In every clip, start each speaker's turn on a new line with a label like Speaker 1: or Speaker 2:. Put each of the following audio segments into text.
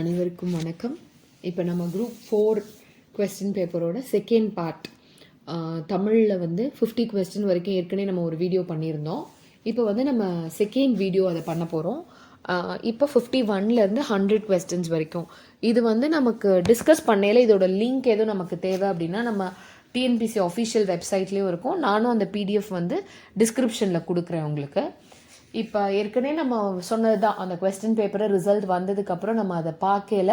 Speaker 1: அனைவருக்கும் வணக்கம். இப்போ நம்ம குரூப் ஃபோர் கொஸ்டின் பேப்பரோட செகண்ட் பார்ட் தமிழில் வந்து ஃபிஃப்டி கொஸ்டின் வரைக்கும் ஏற்கனவே நம்ம ஒரு வீடியோ பண்ணியிருந்தோம். இப்போ வந்து நம்ம செகண்ட் வீடியோ அதை பண்ண போகிறோம் இப்போ ஃபிஃப்டி ஒன்லேருந்து ஹண்ட்ரட் கொஸ்டின்ஸ் வரைக்கும். இது வந்து நமக்கு டிஸ்கஸ் பண்ணையில் இதோட லிங்க் எதுவும் நமக்கு தேவை அப்படின்னா நம்ம டிஎன்பிசி அஃபிஷியல் வெப்சைட்லேயும் இருக்கும். நானும் அந்த பிடிஎஃப் வந்து டிஸ்கிரிப்ஷனில் கொடுக்குறேன் உங்களுக்கு. இப்போ ஏற்கனவே நம்ம சொன்னது தான் அந்த கொஸ்டின் பேப்பரை ரிசல்ட் வந்ததுக்கப்புறம் நம்ம அதை பார்க்கல.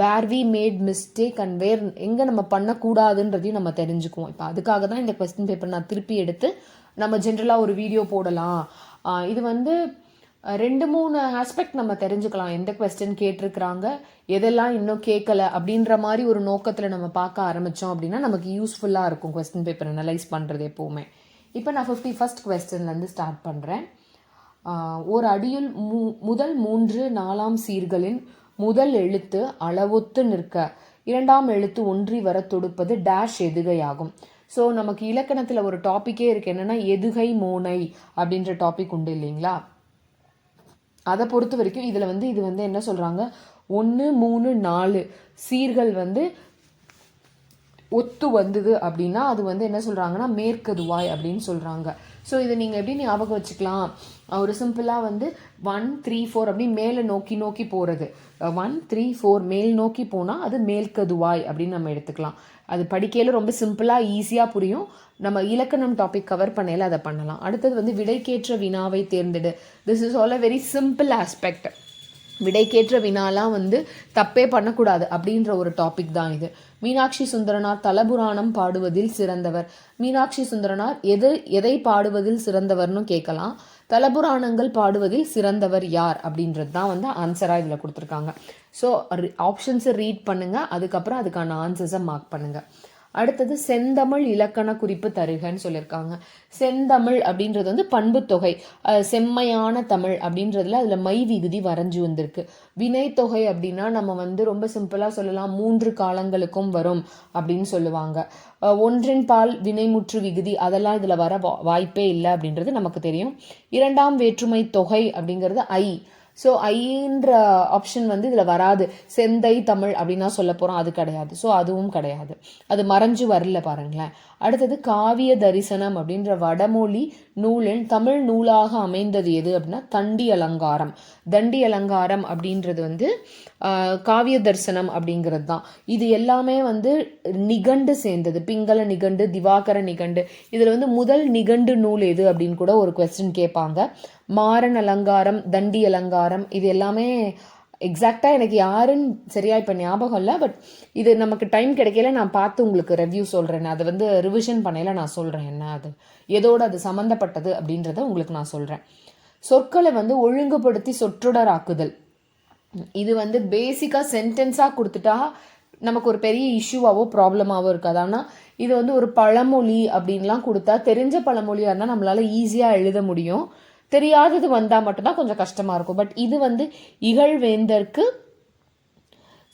Speaker 1: Where we made mistake and where எங்கே நம்ம பண்ணக்கூடாதுன்றதையும் நம்ம தெரிஞ்சுக்குவோம். இப்போ அதுக்காக தான் இந்த கொஸ்டின் பேப்பர் நான் திருப்பி எடுத்து நம்ம ஜென்ரலாக ஒரு வீடியோ போடலாம். இது வந்து ரெண்டு மூணு ஆஸ்பெக்ட் நம்ம தெரிஞ்சுக்கலாம். எந்த கொஸ்டின் கேட்டிருக்கிறாங்க எதெல்லாம் இன்னும் கேட்கல அப்படின்ற மாதிரி ஒரு நோக்கத்தில் நம்ம பார்க்க ஆரம்பித்தோம் அப்படின்னா நமக்கு யூஸ்ஃபுல்லாக இருக்கும் கொஸ்டின் பேப்பர் அனலைஸ் பண்ணுறது எப்போவுமே. இப்போ நான் ஃபிஃப்டி ஃபஸ்ட் கொஸ்டின்லேருந்து ஸ்டார்ட் பண்ணுறேன் ஓர் அடியுள் மு முதல் மூன்று நாலாம் சீர்களின் முதல் எழுத்து அளவொத்து நிற்க இரண்டாம் எழுத்து ஒன்றி வர தொடுப்பது டேஷ் எதுகையாகும்? ஸோ நமக்கு இலக்கணத்தில் ஒரு டாப்பிக்கே இருக்கு. என்னன்னா எதுகை மோனை அப்படின்ற டாபிக் உண்டு இல்லைங்களா? அதை பொறுத்த வரைக்கும் இதில் வந்து இது வந்து என்ன சொல்கிறாங்க ஒன்று மூணு நாலு சீர்கள் வந்து ஒத்து வந்தது அப்படின்னா அது வந்து என்ன சொல்கிறாங்கன்னா மேற்கதுவாய் அப்படின்னு சொல்கிறாங்க ஸோ இதை நீங்கள் எப்படி ஞாபகம் வச்சுக்கலாம்? ஒரு சிம்பிளாக வந்து ஒன் த்ரீ ஃபோர் அப்படி மேலே நோக்கி நோக்கி போகிறது ஒன் த்ரீ ஃபோர் மேல் நோக்கி போனால் அது மேல்கதுவாய் அப்படின்னு நம்ம எடுத்துக்கலாம். அது படிக்கையில் ரொம்ப சிம்பிளாக ஈஸியாக புரியும். நம்ம இலக்கணம் டாபிக் கவர் பண்ணையில் அதை பண்ணலாம். அடுத்தது வந்து விடைக்கேற்ற வினாவை தேர்ந்தெடு. This is all a very simple aspect விடைக்கேற்ற வினாலாம் வந்து தப்பே பண்ணக்கூடாது அப்படின்ற ஒரு டாபிக் தான் இது. மீனாட்சி சுந்தரனார் தலபுராணம் பாடுவதில் சிறந்தவர். மீனாட்சி சுந்தரனார் எது எதை பாடுவதில் சிறந்தவர்னு கேட்கலாம். தலபுராணங்கள் பாடுவதில் சிறந்தவர் யார் அப்படின்றது தான் வந்து ஆன்சராக இதில் கொடுத்துருக்காங்க. ஸோ ஆப்ஷன்ஸை ரீட் பண்ணுங்கள் அதுக்கப்புறம் அதுக்கான ஆன்சர்ஸை மார்க் பண்ணுங்கள் அடுத்தது செந்தமிழ் இலக்கண குறிப்பு தருகன்னு சொல்லியிருக்காங்க. செந்தமிழ் அப்படின்றது வந்து பண்பு தொகை. செம்மையான தமிழ் அப்படின்றதுல அதில் மை விகுதி வரைஞ்சு வந்திருக்கு. வினைத்தொகை அப்படின்னா நம்ம வந்து ரொம்ப சிம்பிளாக சொல்லலாம். மூன்று காலங்களுக்கும் வரும் அப்படின்னு சொல்லுவாங்க. ஒன்றின் பால் வினைமுற்று விகுதி அதெல்லாம் இதில் வர வா- வாய்ப்பே இல்லை அப்படின்றது நமக்கு தெரியும். இரண்டாம் வேற்றுமை தொகை அப்படிங்கிறது ஐ. ஸோ ஐன்ற ஆப்ஷன் வந்து இதில் வராது. செந்தை தமிழ் அப்படின்னா சொல்ல போகிறோம் அது கிடையாது. ஸோ அதுவும் கிடையாது. அது மறைஞ்சு வரல பாருங்களேன். அடுத்தது காவிய தரிசனம் அப்படின்ற வடமொழி நூலின் தமிழ் நூலாக அமைந்தது எது அப்படின்னா தண்டி அலங்காரம் தண்டி அலங்காரம் அப்படின்றது வந்து காவிய தரிசனம் அப்படிங்கிறது தான் இது எல்லாமே வந்து நிகண்டு சேர்ந்தது. பிங்கள நிகண்டு திவாகர நிகண்டு. இதில் வந்து முதல் நிகண்டு நூல் எது அப்படின்னு கூட ஒரு கொஸ்டின் கேட்பாங்க. மாறன் அலங்காரம் தண்டி அலங்காரம் இது எல்லாமே எக்ஸாக்டாக எனக்கு யாருன்னு சரியா இப்போ ஞாபகம் இல்லை பட் இது நமக்கு டைம் கிடைக்கல நான் பார்த்து உங்களுக்கு ரிவ்யூ சொல்கிறேன் அதை வந்து ரிவிஷன் பண்ணையில் நான் சொல்கிறேன் என்ன அது. எதோடு அது சம்மந்தப்பட்டது அப்படின்றத உங்களுக்கு நான் சொல்கிறேன் சொற்களை வந்து ஒழுங்குபடுத்தி சொற்றொடராக்குதல். இது வந்து பேசிக்காக சென்டென்ஸாக கொடுத்துட்டா நமக்கு ஒரு பெரிய இஷ்யூவாகவோ ப்ராப்ளமாகவோ இருக்காது. ஆனால் இது வந்து ஒரு பழமொழி அப்படின்லாம் கொடுத்தா தெரிஞ்ச பழமொழியாக இருந்தால் நம்மளால் ஈஸியாக எழுத முடியும். தெரியாதது வந்தால் மட்டும்தான் கொஞ்சம் கஷ்டமாக இருக்கும். பட் இது வந்து இகழ்வேந்தர்க்கு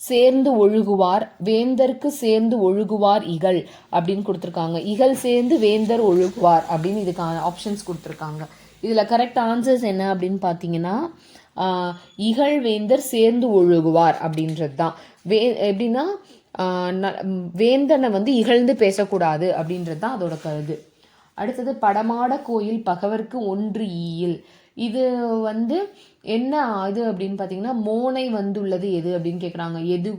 Speaker 1: சேர்ந்து ஒழுகுவார் வேந்தர்க்கு சேர்ந்து ஒழுகுவார் இகழ் அப்படின்னு கொடுத்துருக்காங்க. இகழ் சேர்ந்து வேந்தர் ஒழுகுவார் அப்படின்னு இதுக்கான ஆப்ஷன்ஸ் கொடுத்துருக்காங்க. இதில் கரெக்ட் ஆன்சர்ஸ் என்ன அப்படின்னு பார்த்தீங்கன்னா இகழ்வேந்தர் சேர்ந்து ஒழுகுவார் அப்படின்றது தான் வே எப்படின்னா வேந்தனை வந்து இகழ்ந்து பேசக்கூடாது அப்படின்றது தான் அதோட கருது. அடுத்தது படமாட கோயில் பகவர்க்கு ஒன்று ஈயில். இது வந்து என்ன இது அப்படின்னு பார்த்தீங்கன்னா மோனை வந்துள்ளது எது அப்படின்னு கேட்குறாங்க எது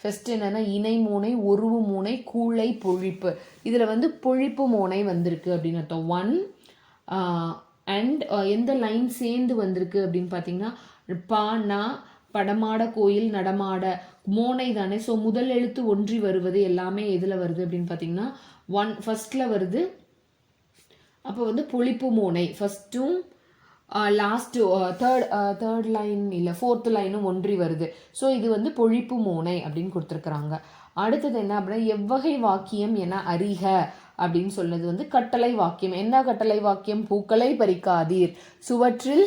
Speaker 1: ஃபர்ஸ்ட் என்னென்னா இணை மோனை உருவு மோனை கூளை பொழிப்பு. இதில் வந்து பொழிப்பு மோனை வந்திருக்கு அப்படின்னு அர்த்தம். ஒன் அண்ட் uh, எந்த லைன் சேர்ந்து வந்திருக்கு அப்படின்னு பார்த்தீங்கன்னா பா நா படமாட கோயில் நடமாட மோனை தானே. ஸோ முதல் எழுத்து ஒன்றி வருவது எல்லாமே எதில் வருது அப்படின்னு பார்த்தீங்கன்னா ஒன் ஃபஸ்ட்டில் வருது. அப்போ வந்து புளிப்பு மோனை. ஃபஸ்ட்டும் லாஸ்ட்டு தேர்ட் தேர்ட் லைன் இல்லை ஃபோர்த்து லைனும் ஒன்றி வருது. ஸோ இது வந்து பொழிப்பு மோனை அப்படின்னு கொடுத்துருக்குறாங்க. அடுத்தது என்ன அப்படின்னா எவ்வகை வாக்கியம் என அறிக. அப்படின்னு சொன்னது வந்து கட்டளை வாக்கியம். என்ன கட்டளை வாக்கியம்? பூக்களை பறிக்காதீர். சுவற்றில்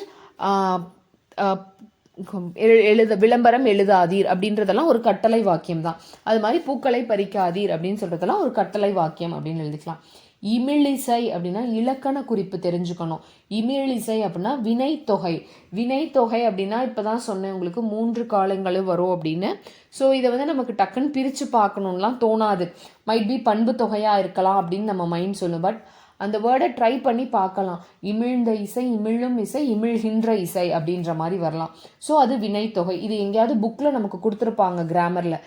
Speaker 1: எழுத விளம்பரம் எழுதாதீர் அப்படின்றதெல்லாம் ஒரு கட்டளை வாக்கியம் தான். அது மாதிரி பூக்களை பறிக்காதீர் அப்படின்னு சொல்றதெல்லாம் ஒரு கட்டளை வாக்கியம் அப்படின்னு எழுதிக்கலாம். இமிழிசை அப்படின்னா இலக்கண குறிப்பு தெரிஞ்சுக்கணும். இமிழிசை அப்படின்னா வினைத்தொகை. வினைத்தொகை அப்படின்னா இப்போ தான் சொன்னேன் உங்களுக்கு மூன்று காலங்களும் வரும் அப்படின்னு. ஸோ இதை வந்து நமக்கு டக்குன்னு பிரித்து பார்க்கணுன்லாம் தோணாது. மைட் பி பண்பு தொகையாக இருக்கலாம் அப்படின்னு நம்ம மைண்ட் சொல்லும். பட் அந்த வேர்டை ட்ரை பண்ணி பார்க்கலாம். இமிழ்ந்த இசை இமிழும் இசை இமிழ்கின்ற இசை அப்படின்ற மாதிரி வரலாம். ஸோ அது வினைத்தொகை. இது எங்கேயாவது புக்கில் நமக்கு கொடுத்துருப்பாங்க கிராமரில்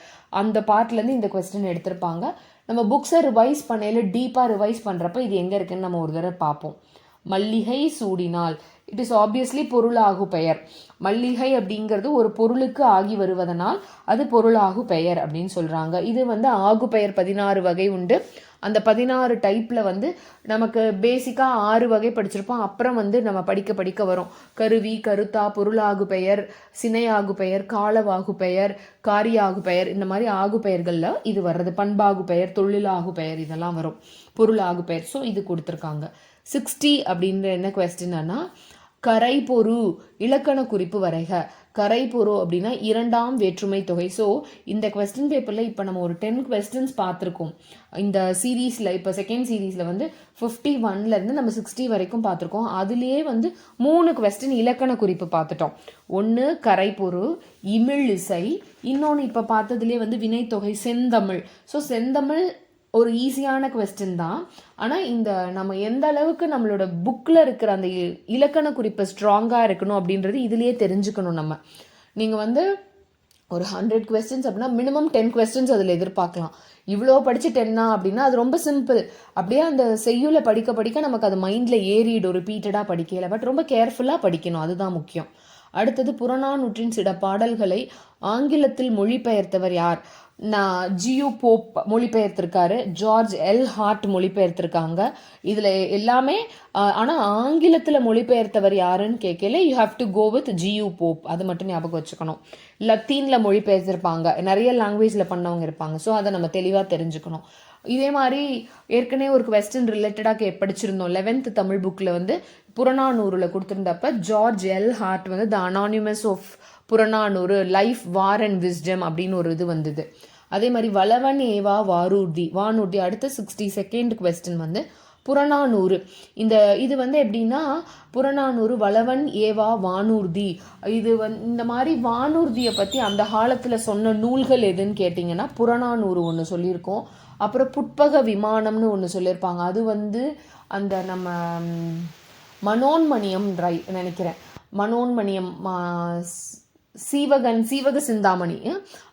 Speaker 1: அந்த பார்ட்லேருந்து இந்த கொஸ்டின் எடுத்திருப்பாங்க. நம்ம புக்ஸை ரிவைஸ் பண்ணையில் டீப்பாக ரிவைஸ் பண்ணுறப்ப இது எங்கே இருக்குன்னு நம்ம ஒரு தடவை பார்ப்போம். மல்லிகை சூடினால் இட் இஸ் ஆப்வியஸ்லி பொருளாகு பெயர். மல்லிகை அப்படிங்கிறது ஒரு பொருளுக்கு ஆகி வருவதனால் அது பொருளாகு பெயர் அப்படின்னு சொல்கிறாங்க இது வந்து ஆகு பெயர் பதினாறு வகை உண்டு. அந்த பதினாறு டைப்பில் வந்து நமக்கு பேசிக்காக ஆறு வகை படிச்சிருப்போம். அப்புறம் வந்து நம்ம படிக்க படிக்க வரும். கருவி கருத்தா பொருளாகு பெயர் சினையாகு பெயர் காலவாகு பெயர் காரியாகு பெயர் இந்த மாதிரி ஆகு பெயர்களில் இது வர்றது. பண்பாகு பெயர் தொழிலாகு பெயர் இதெல்லாம் வரும். பொருளாகு பெயர். ஸோ இது கொடுத்துருக்காங்க. சிக்ஸ்டி அப்படின்ற என்ன கொஸ்டின்னா கரை பொரு இலக்கண குறிப்பு வரைக. கரை அப்படின்னா இரண்டாம் வேற்றுமை தொகை. ஸோ இந்த கொஸ்டின் பேப்பரில் இப்போ நம்ம ஒரு டென் கொஸ்டின்ஸ் பார்த்துருக்கோம். இந்த சீரீஸில் இப்போ செகண்ட் சீரீஸில் வந்து ஃபிஃப்டி ஒன்லேருந்து நம்ம சிக்ஸ்டி வரைக்கும் பார்த்துருக்கோம். அதுலேயே வந்து மூணு கொஸ்டின் இலக்கண குறிப்பு பார்த்துட்டோம். ஒன்று கரைப்பொரு இமிழ் இசை. இன்னொன்று இப்போ பார்த்ததுலேயே வந்து வினைத்தொகை செந்தமிழ். ஸோ செந்தமிழ் ஒரு ஈஸியான கொஸ்டின் தான். ஆனால் இந்த நம்ம எந்த அளவுக்கு நம்மளோட புக்கில் இருக்கிற அந்த இ- இலக்கண குறிப்பு ஸ்ட்ராங்காக இருக்கணும் அப்படின்றது இதுலேயே தெரிஞ்சுக்கணும் நம்ம. நீங்கள் வந்து ஒரு ஹண்ட்ரட் கொஸ்டின்ஸ் அப்படின்னா மினிமம் டென் கொஸ்டின்ஸ் அதில் எதிர்பார்க்கலாம். இவ்வளோ படித்து டென்னா அப்படின்னா அது ரொம்ப சிம்பிள் அப்படியே அந்த செய்யுளை படிக்க படிக்க நமக்கு அது மைண்டில் ஏறிடும் ரிப்பீட்டடாக படிக்கல பட் ரொம்ப கேர்ஃபுல்லாக படிக்கணும் அதுதான் முக்கியம். அடுத்தது புறநானூற்றின் சில பாடல்களை ஆங்கிலத்தில் மொழிபெயர்த்தவர் யார்? நான் G U Pope மொழிபெயர்த்திருக்காரு. George L. Heart மொழிபெயர்த்திருக்காங்க. இதில் எல்லாமே ஆனால் ஆங்கிலத்தில் மொழிபெயர்த்தவர் யாருன்னு கேட்கல you have to go with G U Pope அது மட்டும் ஞாபகம் வச்சுக்கணும். லத்தீனில் மொழிபெயர்த்திருப்பாங்க. நிறைய லாங்குவேஜில் பண்ணவங்க இருப்பாங்க. ஸோ அதை நம்ம தெளிவாக தெரிஞ்சுக்கணும். இதே மாதிரி ஏற்கனவே ஒரு கொஸ்டின் ரிலேட்டடாக கே படிச்சிருந்தோம். லெவன்த் தமிழ் புக்கில் வந்து புறநானூறில் கொடுத்துருந்தப்ப ஜார்ஜ் எல். ஹார்ட் வந்து the anonymous of Purananuru life war and wisdom அப்படின்னு ஒரு இது வந்தது. அதே மாதிரி வளவன் ஏவா வாரூர்தி வானூர்தி அடுத்த சிக்ஸ்டி செகண்ட் கொஸ்டின் வந்து புறநானூறு. இந்த இது வந்து எப்படின்னா புறநானூறு வளவன் ஏவா வானூர்தி. இது வந் இந்த மாதிரி வானூர்தியை பற்றி அந்த காலத்தில் சொன்ன நூல்கள் எதுன்னு கேட்டிங்கன்னா புறநானூறு ஒன்று சொல்லியிருக்கோம். அப்புறம் புட்பக விமானம்னு ஒன்று சொல்லியிருப்பாங்க. அது வந்து அந்த நம்ம மனோன்மணியம் ரை நினைக்கிறேன். மனோன்மணியம் மா, ஸ்- சீவகன் சீவக சிந்தாமணி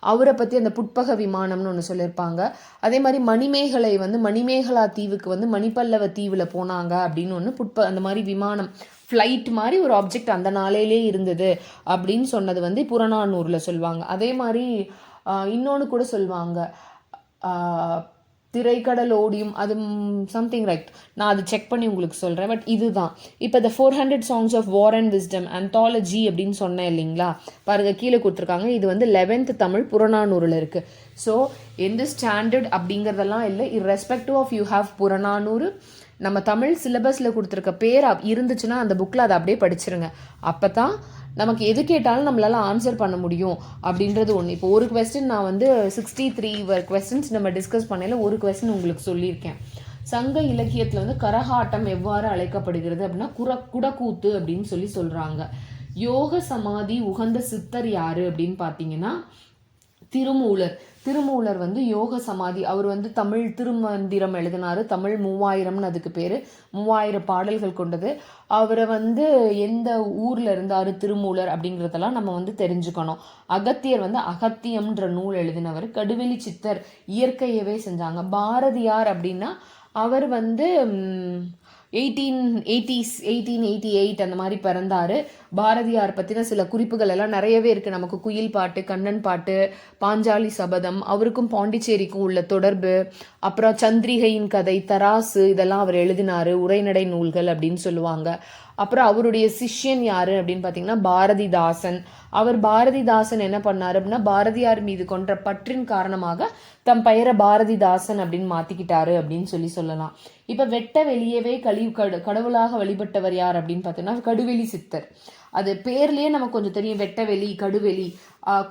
Speaker 1: அவரை பற்றி அந்த புட்பக விமானம்னு ஒன்று சொல்லியிருப்பாங்க அதே மாதிரி மணிமேகலை வந்து மணிமேகலா தீவுக்கு வந்து மணிப்பல்லவ தீவில் போனாங்க அப்படின்னு ஒன்று புட்ப அந்த மாதிரி விமானம் ஃப்ளைட் மாதிரி ஒரு ஆப்ஜெக்ட் அந்த நாளையிலே இருந்தது அப்படின்னு சொன்னது வந்து புறநானூரில் சொல்லுவாங்க அதே மாதிரி இன்னொன்று கூட சொல்லுவாங்க திரைக்கடல் ஓடியும் அது சம்திங் ரைட் நான் அது செக் பண்ணி உங்களுக்கு சொல்கிறேன் பட் இதுதான். இப்போ இந்த four hundred songs of war and wisdom anthology அப்படின்னு சொன்னேன் இல்லைங்களா? பாருங்க கீழே கொடுத்துருக்காங்க. இது வந்து லெவன்த் தமிழ் புறநானூறில் இருக்குது ஸோ எந்த ஸ்டாண்டர்ட் அப்படிங்கிறதெல்லாம் இல்லை. Irrespective of you have Purananuru நம்ம தமிழ் சிலபஸில் கொடுத்துருக்க பேர் இருந்துச்சுன்னா அந்த புக்கில் அதை அப்படியே படிச்சிருங்க. அப்போ தான் நமக்கு எது கேட்டாலும் நம்மளால் ஆன்சர் பண்ண முடியும் அப்படின்றது ஒன்று இப்போ ஒரு கொஸ்டின் நான் வந்து சிக்ஸ்டி த்ரீ கொஸ்டின்ஸ் நம்ம டிஸ்கஸ் பண்ணையில் ஒரு கொஸ்டின் உங்களுக்கு சொல்லியிருக்கேன். சங்க இலக்கியத்தில் வந்து கரகாட்டம் எவ்வாறு அழைக்கப்படுகிறது அப்படின்னா குர குடக்கூத்து அப்படின்னு சொல்லி சொல்கிறாங்க யோக சமாதி உகந்த சித்தர் யாரு அப்படின்னு பார்த்தீங்கன்னா திருமூலர். திருமூலர் வந்து யோக சமாதி. அவர் வந்து தமிழ் திருமந்திரம் எழுதினாரு. தமிழ் மூவாயிரம்னு அதுக்கு பேர். மூவாயிரம் பாடல்கள் கொண்டது. அவரை வந்து எந்த ஊரில் இருந்தார் திருமூலர் அப்படிங்கிறதெல்லாம் நம்ம வந்து தெரிஞ்சுக்கணும். அகத்தியர் வந்து அகத்தியம்ன்ற நூல் எழுதினவர். கடுவெளி சித்தர் இயற்கையவே செஞ்சாங்க. பாரதியார் அப்படின்னா அவர் வந்து eighteen eighties eighteen eighty eight அந்த மாதிரி பிறந்தார். பாரதியார் பற்றின சில குறிப்புகள் எல்லாம் நிறையவே இருக்குது நமக்கு குயில் பாட்டு கண்ணன் பாட்டு பாஞ்சாலி சபதம் அவருக்கும் பாண்டிச்சேரிக்கும் உள்ள தொடர்பு அப்புறம் சந்திரிகையின் கதை தராசு இதெல்லாம் அவர் எழுதினாரு. உரைநடை நூல்கள் அப்படின்னு சொல்லுவாங்க. அப்புறம் அவருடைய சிஷ்யன் யார் அப்படின்னு பார்த்தீங்கன்னா பாரதிதாசன். அவர் பாரதிதாசன் என்ன பண்ணார் அப்படின்னா பாரதியார் மீது கொன்ற பற்றின் காரணமாக தம் பெயரை பாரதிதாசன் அப்படின்னு மாத்திக்கிட்டாரு அப்படின்னு சொல்லி சொல்லலாம். இப்போ வெட்ட வெளியவே கழிவு கடவுளாக வழிபட்டவர் யார் அப்படின்னு பார்த்தீங்கன்னா கடுவெளி சித்தர். அது பேர்லேயே நமக்கு கொஞ்சம் தெரியும். வெட்டவெளி கடுவெளி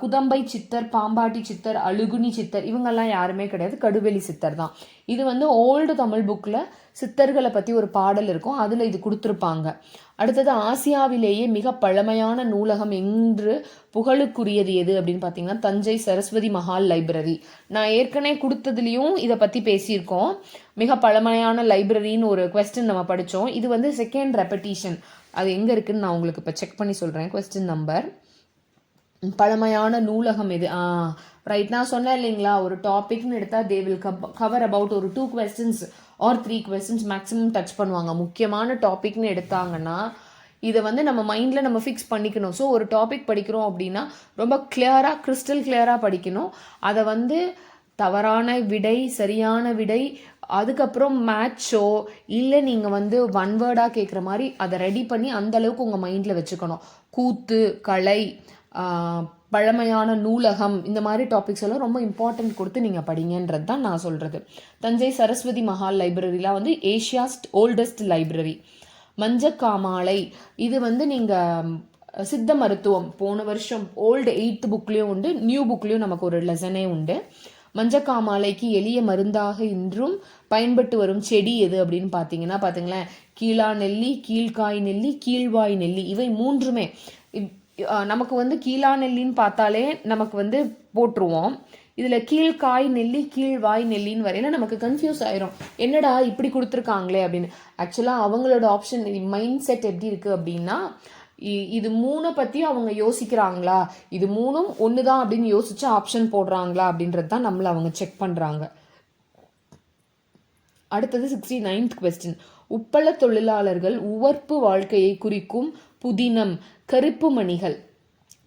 Speaker 1: குதம்பை சித்தர் பாம்பாட்டி சித்தர் அழுகுனி சித்தர் இவங்கெல்லாம் யாருமே கிடையாது. கடுவெளி சித்தர் தான். இது வந்து ஓல்டு தமிழ் புக்கில் சித்தர்களை பற்றி ஒரு பாடல் இருக்கும். அதில் இது கொடுத்துருப்பாங்க. அடுத்தது ஆசியாவிலேயே மிக பழமையான நூலகம் என்று புகழுக்குரியது எது அப்படின்னு பார்த்தீங்கன்னா தஞ்சை சரஸ்வதி மஹால் லைப்ரரி. நான் ஏற்கனவே கொடுத்ததுலேயும் இதை பற்றி பேசியிருக்கோம். மிக பழமையான லைப்ரரின்னு ஒரு கொஸ்டின் நம்ம படித்தோம் இது வந்து செகண்ட் ரெப்படிஷன் அது எங்கே இருக்குன்னு நான் உங்களுக்கு இப்போ செக் பண்ணி சொல்கிறேன் கொஸ்டின் நம்பர் பழமையான நூலகம் எது ஆ ரைட் நான் சொன்னேன் இல்லைங்களா ஒரு டாபிக்னு எடுத்தால் தே வில் கவர் அபவுட் ஒரு two questions or three questions maximum touch பண்ணுவாங்க. முக்கியமான டாபிக்னு எடுத்தாங்கன்னா இதை வந்து நம்ம மைண்டில் நம்ம ஃபிக்ஸ் பண்ணிக்கணும். ஸோ ஒரு டாபிக் படிக்கிறோம் அப்படின்னா ரொம்ப கிளியராக கிறிஸ்டல் கிளியராக படிக்கணும். அதை வந்து தவறான விடை சரியான விடை அதுக்கப்புறம் மேட்சோ இல்லை நீங்கள் வந்து ஒன் வேர்டாக கேட்குற மாதிரி அதை ரெடி பண்ணி அந்த அளவுக்கு உங்கள் மைண்டில் வச்சுக்கணும். கூத்து கலை பழமையான நூலகம் இந்த மாதிரி டாபிக்ஸ் எல்லாம் ரொம்ப இம்பார்ட்டன்ட் கொடுத்து நீங்கள் படிங்கன்றது தான் நான் சொல்கிறது தஞ்சை சரஸ்வதி மஹால் லைப்ரரிலாம் வந்து ஏஷியாஸ்ட் ஓல்டஸ்ட் லைப்ரரி மஞ்சக்காமாலை இது வந்து நீங்கள் சித்த மருத்துவம் போன வருஷம் ஓல்டு எயித்து புக்லேயும் உண்டு நியூ புக்லேயும் நமக்கு ஒரு லெசனே உண்டு. மஞ்சக்காமாலைக்கு எளிய மருந்தாக இன்றும் பயன்பட்டு வரும் செடி எது அப்படின்னு பார்த்தீங்கன்னா பார்த்தீங்களேன் கீழா நெல்லி கீழ்காய் நெல்லி கீழ்வாய் நெல்லி இவை மூன்றுமே நமக்கு வந்து கீழா நெல்லின்னு பார்த்தாலே நமக்கு வந்து போட்டுருவோம். இதில் கீழ்காய் நெல்லி கீழ்வாய் நெல்லின்னு வரையில நமக்கு கன்ஃபியூஸ் ஆயிரும். என்னடா இப்படி கொடுத்துருக்காங்களே அப்படின்னு. ஆக்சுவலாக அவங்களோட ஆப்ஷன் மைண்ட் செட் எப்படி இருக்குது அப்படின்னா இ- இது மூணை பற்றியும் அவங்க யோசிக்கிறாங்களா? இது மூணும் ஒன்று தான் அப்படின்னு யோசிச்சு ஆப்ஷன் போடுறாங்களா அப்படின்றது தான் நம்மளை அவங்க செக் பண்ணுறாங்க அடுத்தது சிக்ஸ்டி நைன்த் கொஸ்டின் உப்பள தொழிலாளர்கள் உவர்ப்பு வாழ்க்கையை குறிக்கும் புதினம் கருப்பு மணிகள்.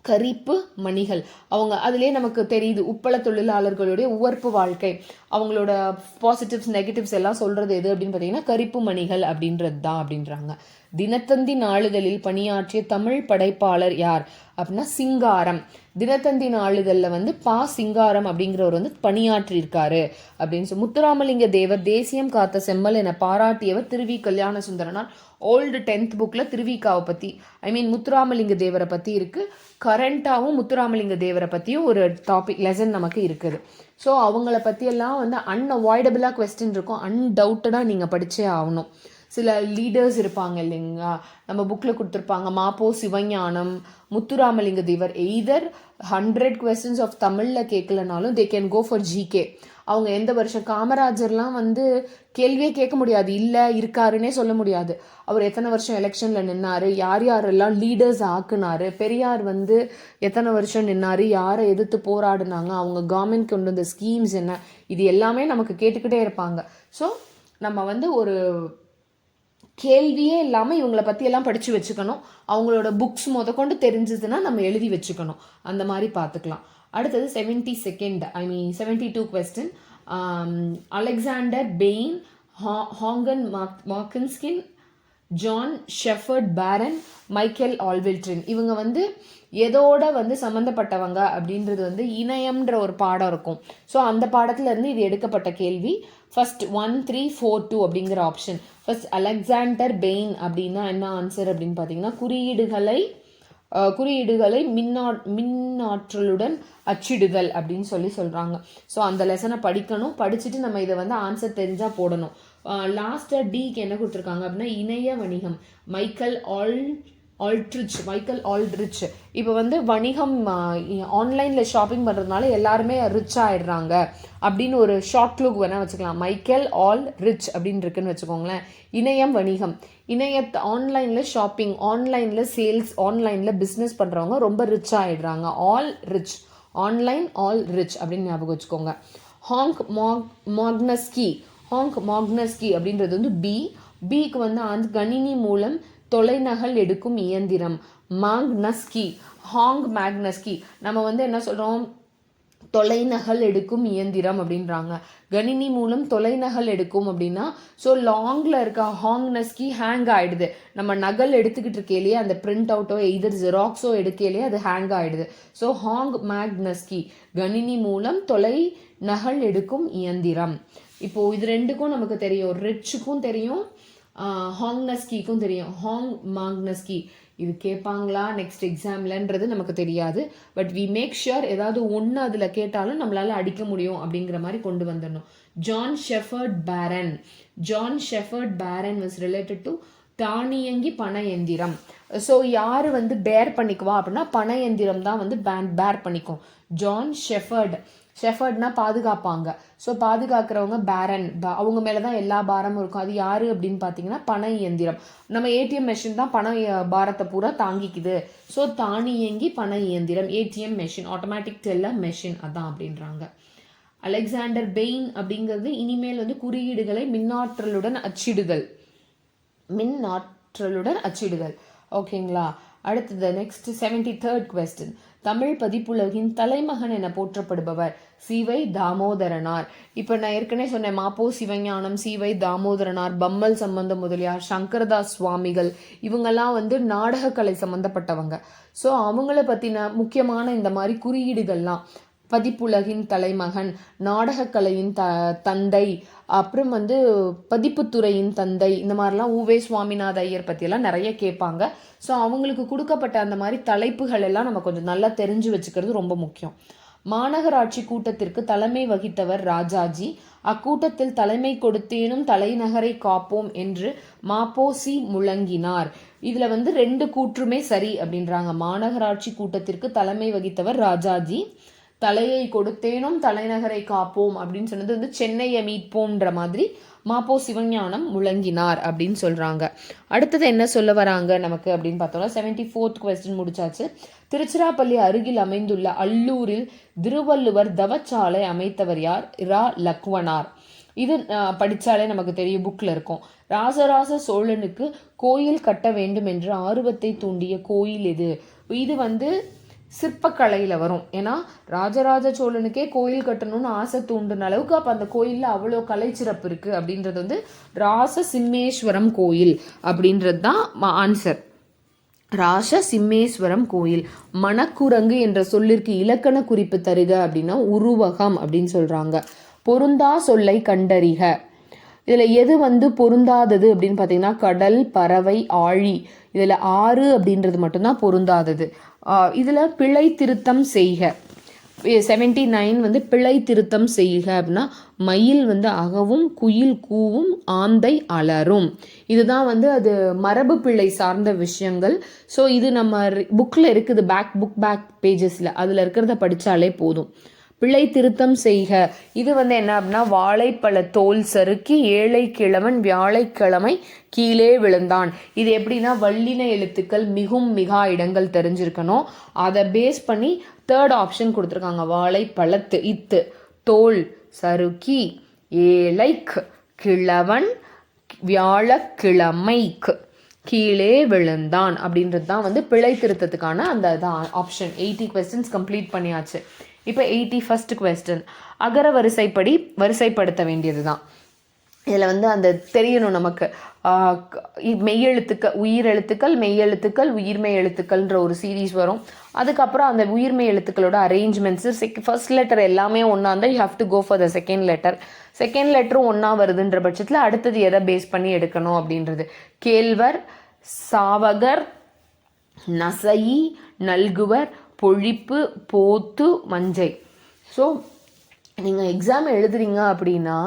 Speaker 1: கரிப்பு மணிகள். அவங்க அதிலே நமக்கு தெரியுது உப்பள தொழிலாளர்களுடைய உவர்ப்பு வாழ்க்கை. அவங்களோட பாசிட்டிவ்ஸ் நெகட்டிவ்ஸ் எல்லாம் சொல்கிறது எது அப்படின்னு பார்த்தீங்கன்னா கரிப்பு மணிகள் அப்படின்றது தான் அப்படின்றாங்க. தினத்தந்தி நாளிதழில் பணியாற்றிய தமிழ் படைப்பாளர் யார் அப்படின்னா சிங்காரம். தினத்தந்தி நாளிதழில் வந்து பா சிங்காரம் அப்படிங்கிறவர் வந்து பணியாற்றியிருக்காரு அப்படின்னு சொல்லி முத்துராமலிங்க தேவர் தேசியம் காத்த செம்மல் என பாராட்டியவர் திருவி கல்யாண சுந்தரனார் ஓல்டு டென்த் புக்கில் திருவிக்காவை பற்றி ஐ மீன் முத்துராமலிங்க தேவரை பற்றி இருக்குது கரண்ட்டாகவும் முத்துராமலிங்க தேவரை பற்றியும் ஒரு டாபிக் லெசன் நமக்கு இருக்குது. ஸோ அவங்கள பற்றியெல்லாம் வந்து அன்அவாய்டபுளாக கொஸ்டின் இருக்கும். அன்டவுட்டடாக நீங்கள் படித்தே ஆகணும். சில லீடர்ஸ் இருப்பாங்க இல்லைங்களா? நம்ம புக்கில் கொடுத்துருப்பாங்க Mapo Sivagnanam Muthuramalinga Thevar. Either hundred questions of தமிழில் கேட்கலனாலும் they can go for GK அவங்க எந்த வருஷம் காமராஜர்லாம் வந்து கேள்வியே கேட்க முடியாது இல்லை இருக்காருன்னே சொல்ல முடியாது. அவர் எத்தனை வருஷம் எலெக்ஷனில் நின்னார் யார் யாரெல்லாம் லீடர்ஸ் ஆக்குனாரு பெரியார் வந்து எத்தனை வருஷம் நின்னார் யாரை எதிர்த்து போராடினாங்க அவங்க கவர்மெண்ட் கொண்டு வந்த ஸ்கீம்ஸ் என்ன இது எல்லாமே நமக்கு கேட்டுக்கிட்டே இருப்பாங்க. ஸோ நம்ம வந்து ஒரு கேள்வியே இல்லாமல் இவங்களை பற்றியெல்லாம் படித்து வச்சுக்கணும். அவங்களோட புக்ஸ் கொண்டு தெரிஞ்சதுன்னா நம்ம எழுதி வச்சுக்கணும். அந்த மாதிரி பார்த்துக்கலாம். அடுத்தது seventy second I mean seventy two question Alexander Bain Hank Mark Magnuski John Shepherd Barron Michael ஆல்வில்ட்ரின். இவங்க வந்து எதோட வந்து சம்மந்தப்பட்டவங்க அப்படின்றது வந்து இணையம்ன்ற ஒரு பாடம் இருக்கும். ஸோ அந்த பாடத்துலேருந்து இது எடுக்கப்பட்ட கேள்வி. First one three four two அப்படிங்கிற ஆப்ஷன் ஃபஸ்ட் அலெக்சாண்டர் பெயின் அப்படின்னா என்ன ஆன்சர் அப்படின்னு பார்த்தீங்கன்னா குறியீடுகளை குறியீடுகளை மின்னா மின்னாற்றலுடன் அச்சிடுதல் அப்படின்னு சொல்லி சொல்கிறாங்க ஸோ அந்த லெசனை படிக்கணும். படிச்சுட்டு நம்ம இதை வந்து ஆன்சர் தெரிஞ்சால் போடணும். லாஸ்ட்டாக டிக்கு என்ன கொடுத்துருக்காங்க அப்படின்னா இணைய வணிகம். Michael all Aldrich Michael Aldrich இப்போ வந்து வணிகம் ஆன்லைனில் ஷாப்பிங் பண்ணுறதுனால எல்லாருமே ரிச் ஆகிடுறாங்க அப்படின்னு ஒரு ஷார்ட் லுக் வேணால் வச்சுக்கலாம். மைக்கேல் ஆல் ரிச் அப்படின்னு இருக்குன்னு வச்சுக்கோங்களேன். இணையம் வணிகம். இணையத்தை ஆன்லைனில் ஷாப்பிங் ஆன்லைனில் சேல்ஸ் ஆன்லைனில் பிஸ்னஸ் பண்ணுறவங்க ரொம்ப rich ஆகிடுறாங்க all rich online all rich அப்படின்னு ஞாபகம் வச்சுக்கோங்க. Hank Mag Magnuski Hank Magnuski அப்படின்றது வந்து பி பிக்கு வந்து அந்த கணினி மூலம் தொலைநகல் எடுக்கும் இயந்திரம். மாங்னஸ்கி ஹாங் மேக்னஸ்கி நம்ம வந்து என்ன சொல்கிறோம் தொலைநகல் எடுக்கும் இயந்திரம் அப்படின்றாங்க. கணினி மூலம் தொலைநகல் எடுக்கும் அப்படின்னா ஸோ லாங்கில் இருக்க ஹாங்னஸ்கி ஹேங் ஆகிடுது நம்ம நகல் எடுத்துக்கிட்டு இருக்கையிலேயே அந்த பிரிண்ட் அவுட்டோ எய்தர் ஜெராக்ஸோ எடுக்கையிலேயே அது ஹேங் ஆகிடுது ஸோ ஹாங் மேக்னஸ்கி கணினி மூலம் தொலை நகல் எடுக்கும் இயந்திரம். இப்போது இது ரெண்டுக்கும் நமக்கு தெரியும். ரிச்சுக்கும் தெரியும். ஹாங்னஸ்கிக்கும் தெரியும். ஹாங் மாங்னஸ்கி இது கேட்பாங்களா? நெக்ஸ்ட் எக்ஸாம்லன்றது நமக்கு தெரியாது. பட் வி மேக் ஷுர் ஏதாவது ஒன்று அதில் கேட்டாலும் நம்மளால் அடிக்க முடியும் அப்படிங்கிற மாதிரி கொண்டு வந்துடணும். John Shepherd Barron John Shepherd Barron was related to தானியங்கி பண எந்திரம். ஸோ யார் வந்து பேர் பண்ணிக்குவா அப்படின்னா பண எந்திரம் தான் வந்து பேன் பேர் பண்ணிக்கும். ஜான் ஷெஃபர்ட் ஷெஃபர்ட்னா பாதுகாப்பாங்க. ஸோ பாதுகாக்கிறவங்க பேரன் அவங்க மேலே தான் எல்லா பாரமும் இருக்கும். அது யார் அப்படின்னு பார்த்தீங்கன்னா பண இயந்திரம். நம்ம ஏடிஎம் மெஷின் தான் பண பாரத்தை பூரா தாங்கிக்குது. ஸோ தானியங்கி பண இயந்திரம். ATM machine automatic teller machine அதான் அப்படின்றாங்க. அலெக்சாண்டர் பெயின் அப்படிங்கிறது இனிமேல் வந்து குறியீடுகளை மின்னாற்றலுடன் அச்சிடுதல். மின்னாற்றலுடன் அச்சிடுதல். ஓகேங்களா? அடுத்தது next seventy third question Tamil பதிப்புலகின் தலைமகன் என போற்றப்படுபவர் சிவை தாமோதரனார். இப்போ நான் ஏற்கனவே சொன்னேன் மாப்போ சிவஞானம் சிவை தாமோதரனார் பம்மல் சம்பந்த முதலியார் சங்கரதாஸ் சுவாமிகள் இவங்கெல்லாம் வந்து நாடகக்கலை சம்பந்தப்பட்டவங்க. ஸோ அவங்கள பற்றின முக்கியமான இந்த மாதிரி குறியீடுகள்லாம் பதிப்புலகின் தலைமகன் நாடகக்கலையின் த தந்தை அப்புறம் வந்து பதிப்புத்துறையின் தந்தை இந்த மாதிரிலாம் ஊவே சுவாமிநாத ஐயர் பற்றியெல்லாம் நிறைய கேட்பாங்க. ஸோ அவங்களுக்கு கொடுக்கப்பட்ட அந்த மாதிரி தலைப்புகள் எல்லாம் நம்ம கொஞ்சம் நல்லா தெரிஞ்சு வச்சுக்கிறது ரொம்ப முக்கியம். மாநகராட்சி கூட்டத்திற்கு தலைமை வகித்தவர் ராஜாஜி அக்கூட்டத்தில் தலைமை கொடுத்தேனும் தலைநகரை காப்போம் என்று மாப்போசி முழங்கினார். இதுல வந்து ரெண்டு கூற்றுமே சரி அப்படின்றாங்க. மாநகராட்சி கூட்டத்திற்கு தலைமை வகித்தவர் ராஜாஜி தலையை கொடுத்தேனும் தலைநகரை காப்போம் அப்படின்னு சொன்னது வந்து சென்னையை மீட்போம்ன்ற மாதிரி மாப்போ சிவஞானம் முழங்கினார் அப்படின்னு சொல்கிறாங்க அடுத்தது என்ன சொல்ல வராங்க நமக்கு அப்படின்னு பார்த்தோம்னா செவன்டி ஃபோர்த் கொஸ்டின் முடிச்சாச்சு. திருச்சிராப்பள்ளி அருகில் அமைந்துள்ள அல்லூரில் திருவள்ளுவர் தவச்சாலை அமைத்தவர் யார்? இரா லக்வனார். இது படித்தாலே நமக்கு தெரியும் புக்கில் இருக்கும். ராசராச சோழனுக்கு கோயில் கட்ட வேண்டும் என்ற ஆர்வத்தை தூண்டிய கோயில் இது. இது வந்து சிற்பக்கலையில் வரும். ஏன்னா ராஜராஜ சோழனுக்கே கோயில் கட்டணும்னு ஆசை தூண்டின அளவுக்கு அப்போ அந்த கோயிலில் அவ்வளோ கலை சிறப்பு இருக்குது அப்படின்றது வந்து ராச சிம்மேஸ்வரம் கோயில் அப்படின்றது தான் ஆன்சர் ராச சிம்மேஸ்வரம் கோயில். மணக்குரங்கு என்ற சொல்லிற்கு இலக்கண குறிப்பு தருக அப்படின்னா உருவகம் அப்படின்னு சொல்றாங்க. பொருந்தா சொல்லை கண்டறிக. இதில் எது வந்து பொருந்தாதது அப்படின்னு பார்த்தீங்கன்னா கடல் பறவை ஆழி. இதில் ஆறு அப்படின்றது மட்டும்தான் பொருந்தாதது. இதில் பிழை திருத்தம் செய்க. செவன்டி நைன் வந்து பிழை திருத்தம் செய்க அப்படின்னா மயில் வந்து அகவும் குயில் கூவும் ஆந்தை அலரும். இதுதான் வந்து அது மரபு பிள்ளை சார்ந்த விஷயங்கள். ஸோ இது நம்ம புக்கில் இருக்குது பேக் புக் பேக் பேஜஸில் அதில் இருக்கிறத படித்தாலே போதும். பிழை திருத்தம் செய்க. இது வந்து என்ன அப்படின்னா வாழைப்பழ தோல் சறுக்கி ஏழை கிழவன் வியாழைக்கிழமை கீழே விழுந்தான். இது எப்படின்னா வள்ளின எழுத்துக்கள் மிகும் மிகா இடங்கள் தெரிஞ்சிருக்கணும். அதை பேஸ் பண்ணி தேர்ட் ஆப்ஷன் கொடுத்துருக்காங்க. வாழைப்பழத்து இத்து தோல் சறுக்கி ஏழைக் கிழவன் வியாழக்கிழமைக்கு கீழே விழுந்தான். அப்படின்றது தான் வந்து பிழை திருத்தத்துக்கான அந்த ஆப்ஷன் எயிட்டி கொஸ்டின்ஸ் கம்ப்ளீட் பண்ணியாச்சு. இப்போ எயிட்டி ஃபர்ஸ்ட் கொஸ்டின் அகர வரிசைப்படி வரிசைப்படுத்த வேண்டியது தான் இதில் வந்து அந்த தெரியணும் நமக்கு. ஆஹ் க- இ- மெய்யெழுத்துக்கள் உயிரெழுத்துக்கள் மெய்யெழுத்துக்கள் உயிர்மெய் எழுத்துக்கள்ன்ற ஒரு சீரீஸ் வரும். அதுக்கப்புறம் அந்த உயிர்மெய் எழுத்துக்களோட அரேஞ்ச்மெண்ட்ஸு செக் ஃபர்ஸ்ட் லெட்டர் எல்லாமே ஒன்றா இருந்தால் you have to go for the second letter second லெட்டரும் ஒன்றா வருதுன்ற பட்சத்தில் அடுத்தது எதை பேஸ் பண்ணி எடுக்கணும் அப்படின்றது. கேழ்வர் சாவகர் நசை நல்குவர் பொழிப்பு போத்து மஞ்சை. ஸோ நீங்கள் எக்ஸாம் எழுதுறீங்க அப்படின்னா